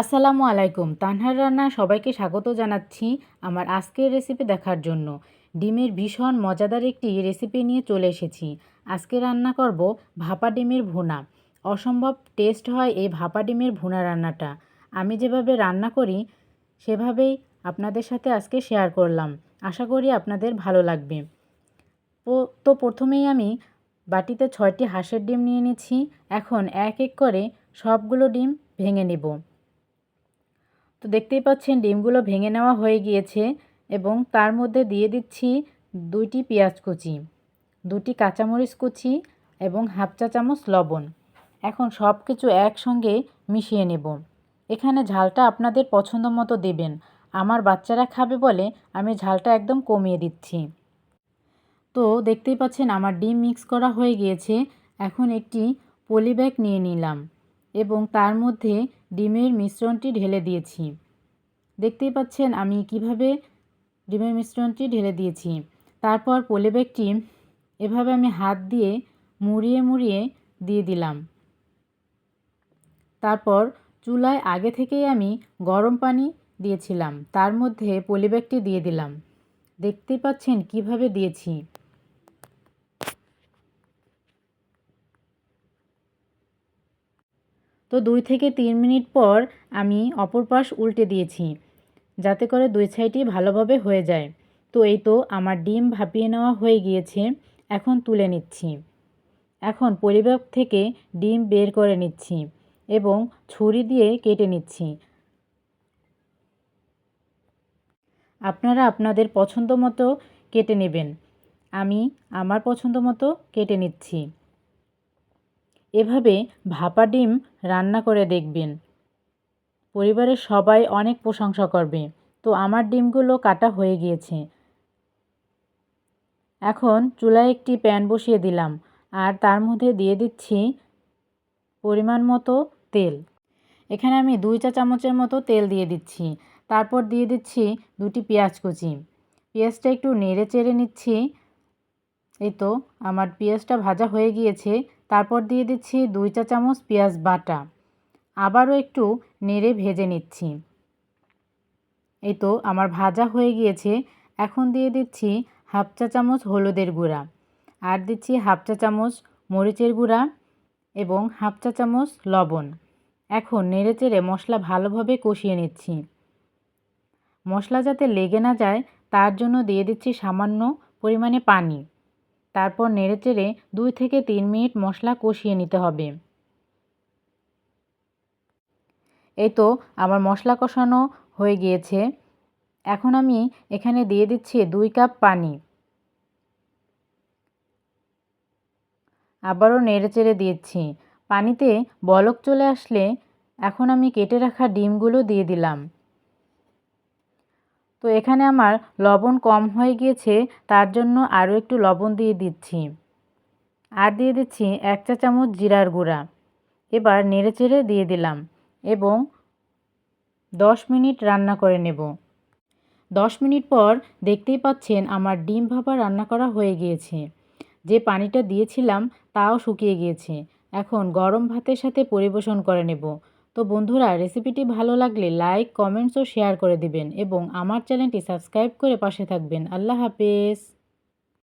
আসসালামু আলাইকুম। তানহার রান্না সবাইকে স্বাগত জানাচ্ছি আমার আজকের রেসিপি দেখার জন্য। ডিমের ভীষণ মজাদার একটি রেসিপি নিয়ে চলে এসেছি। আজকে রান্না করব ভাপা ডিমের ভুনা। অসম্ভব টেস্ট হয় এই ভাপা ডিমের ভুনা রান্নাটা। আমি যেভাবে রান্না করি, সেভাবেই আপনাদের সাথে আজকে শেয়ার করলাম। আশা করি আপনাদের ভালো লাগবে। তো প্রথমেই আমি বাটিতে ছয়টি হাঁসের ডিম নিয়ে নিচ্ছি। এখন এক এক করে সবগুলো ডিম ভেঙে নেব। তো দেখতেই পাচ্ছেন ডিমগুলো ভেঙে নেওয়া হয়ে গিয়েছে এবং তার মধ্যে দিয়ে দিচ্ছি দুইটি পেঁয়াজ কুচি, দুটি কাঁচামরিচ কুচি এবং হাফ চা চামচ লবণ। এখন সব কিছু একসঙ্গে মিশিয়ে নেব। এখানে ঝালটা আপনাদের পছন্দ মতো দেবেন। আমার বাচ্চারা খাবে বলে আমি ঝালটা একদম কমিয়ে দিচ্ছি। তো দেখতেই পাচ্ছেন আমার ডিম মিক্স করা হয়ে গিয়েছে। এখন একটি পলি ব্যাগ নিয়ে নিলাম। এবং তার মধ্যে ডিমের মিশ্রণটি ঢেলে দিয়েছি। দেখতেই পাচ্ছেন আমি কীভাবে ডিমের মিশ্রণটি ঢেলে দিয়েছি। তারপর পলিব্যাগটি এভাবে আমি হাত দিয়ে মুড়িয়ে মুড়িয়ে দিয়ে দিলাম। তারপর চুলায় আগে থেকেই আমি গরম পানি দিয়েছিলাম। তার মধ্যে পলিব্যাগটি দিয়ে দিলাম। দেখতেই পাচ্ছেন কীভাবে দিয়েছি। তো দুই থেকে তিন মিনিট পর আমি অপর পাশ উল্টে দিয়েছি, যাতে করে দুই সাইডই ভালোভাবে হয়ে যায়। তো এই তো আমার ডিম ভাপিয়ে নেওয়া হয়ে গিয়েছে, এখন তুলে নিচ্ছি। এখন পরিবেশ থেকে ডিম বের করে নিচ্ছি এবং ছুরি দিয়ে কেটে নিচ্ছি। আপনারা আপনাদের পছন্দ মতো কেটে নেবেন। আমি আমার পছন্দ মতো কেটে নিচ্ছি। এভাবে ভাপা ডিম রান্না করে দেখবেন। পরিবারের সবাই অনেক প্রশংসা করবে। তো আমার ডিমগুলো কাটা হয়ে গিয়েছে। এখন চুলায় একটি প্যান বসিয়ে দিলাম আর তার মধ্যে দিয়ে দিচ্ছি পরিমাণ মতো তেল। এখানে আমি দুই চা চামচের মতো তেল দিয়ে দিচ্ছি। তারপর দিয়ে দিচ্ছি দুটি পেঁয়াজ কুচি। পেঁয়াজটা একটু নেড়ে চেড়ে নিচ্ছি। এই তো, আমার পেঁয়াজটা ভাজা হয়ে গিয়েছে। তারপর দিয়ে দিচ্ছি দুই চা চামচ পেঁয়াজ বাটা। আবারও একটু নেড়ে ভেজে নিচ্ছি। এই তো আমার ভাজা হয়ে গিয়েছে। এখন দিয়ে দিচ্ছি হাফ চা চামচ হলুদের গুঁড়া আর দিচ্ছি হাফ চা চামচ মরিচের গুঁড়া এবং হাফ চা চামচ লবণ। এখন নেড়ে চেড়ে মশলা ভালোভাবে কষিয়ে নিচ্ছি। মশলা যাতে লেগে না যায়, তার জন্য দিয়ে দিচ্ছি সামান্য পরিমাণে পানি। তারপর নেড়ে চেড়ে দুই থেকে তিন মিনিট মশলা কষিয়ে নিতে হবে। এই তো আমার মশলা কষানো হয়ে গিয়েছে। এখন আমি এখানে দিয়ে দিচ্ছি দুই কাপ পানি। আবারও নেড়ে চেড়ে দিচ্ছি। পানিতে বলক চলে আসলে এখন আমি কেটে রাখা ডিমগুলো দিয়ে দিলাম। তো এখানে আমার লবণ কম হয়ে গিয়েছে, তার জন্য আরও একটু লবণ দিয়ে দিচ্ছি। আর দিয়ে দিচ্ছি এক চা চামচ জিরার গুঁড়া। এবার নেড়ে চেড়ে দিয়ে দিলাম এবং দশ মিনিট রান্না করে নেব। দশ মিনিট পর দেখতেই পাচ্ছেন আমার ডিম ভাপা রান্না করা হয়ে গিয়েছে। যে পানিটা দিয়েছিলাম, তাও শুকিয়ে গিয়েছে। এখন গরম ভাতের সাথে পরিবেশন করে নেব। তো বন্ধুরা রেসিপিটি ভালো লাগলে লাইক কমেন্টস ও শেয়ার করে দিবেন এবং আমার চ্যানেলটি সাবস্ক্রাইব করে পাশে থাকবেন। আল্লাহ হাফেজ।